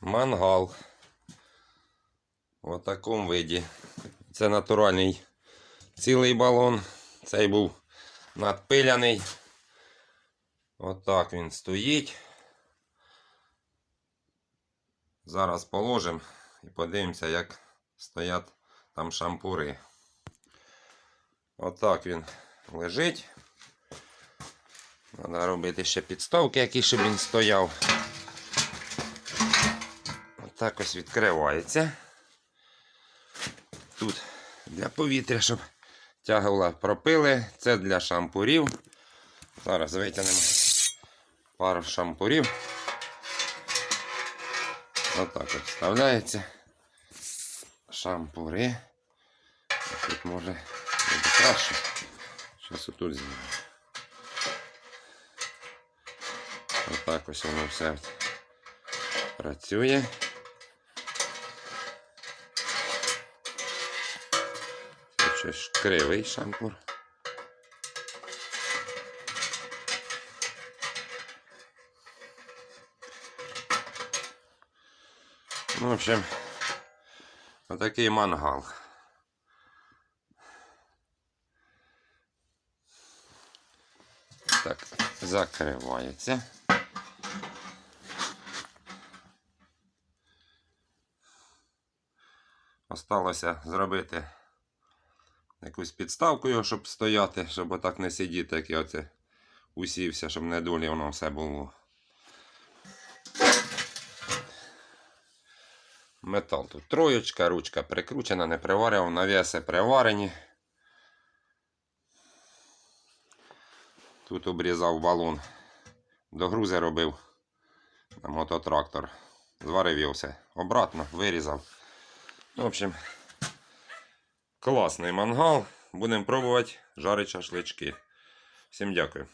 Мангал. В такому виді. Це натуральний цілий балон. Цей був надпиляний. Отак він стоїть. Зараз положимо і подивимося, як стоять там шампури. Отак він лежить. Треба робити ще підставки, які щоб він стояв. Отак ось відкривається. Тут для повітря, щоб тягувала пропили. Це для шампурів. Зараз витягнемо пару шампурів. Отак от вставляється. Шампури. Тут може буде краще. Зараз отут знімемо. Отак ось воно все працює. Щось кривий шампур. Ну, в общем, отакий мангал. Так, закривається. Осталося зробити якусь підставку його, щоб стояти, щоб отак не сидіти, як я оце усівся, щоб не долі воно все було. Метал тут троєчка, ручка прикручена, не приварив, навіси приварені. Тут обрізав балон. До грузи робив на мототрактор. Зварив його все обратно, вирізав. В общем, класний мангал. Будемо пробувати жарити шашлички. Всім дякую.